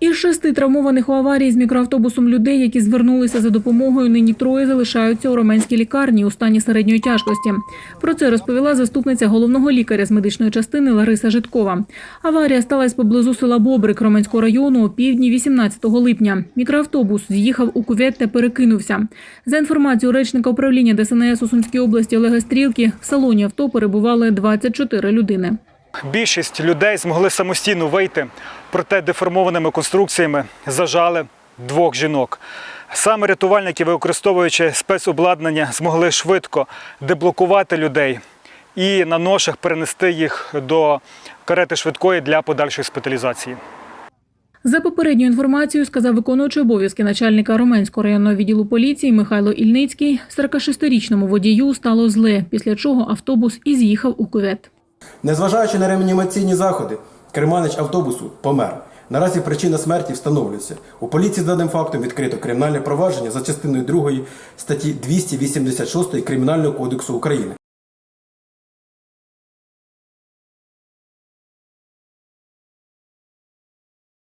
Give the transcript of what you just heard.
Із шести травмованих у аварії з мікроавтобусом людей, які звернулися за допомогою, нині троє залишаються у роменській лікарні у стані середньої тяжкості. Про це розповіла заступниця головного лікаря з медичної частини Лариса Житкова. Аварія сталася поблизу села Бобрик Роменського району о півдні 18 липня. Мікроавтобус з'їхав у кювет та перекинувся. За інформацією речника управління ДСНС у Сумській області Олега Стрілки, в салоні авто перебували 24 людини. Більшість людей змогли самостійно вийти, проте деформованими конструкціями зажали двох жінок. Саме рятувальники, використовуючи спецобладнання, змогли швидко деблокувати людей і на ношах перенести їх до карети швидкої для подальшої шпиталізації. За попередньою інформацією, сказав виконуючий обов'язки начальника Роменського районного відділу поліції Михайло Ільницький, 46-річному водію стало зле, після чого автобус і з'їхав у кювет. Незважаючи на реанімаційні заходи, керманич автобусу помер. Наразі причина смерті встановлюється. У поліції з даним фактом відкрито кримінальне провадження за частиною 2 статті 286 Кримінального кодексу України.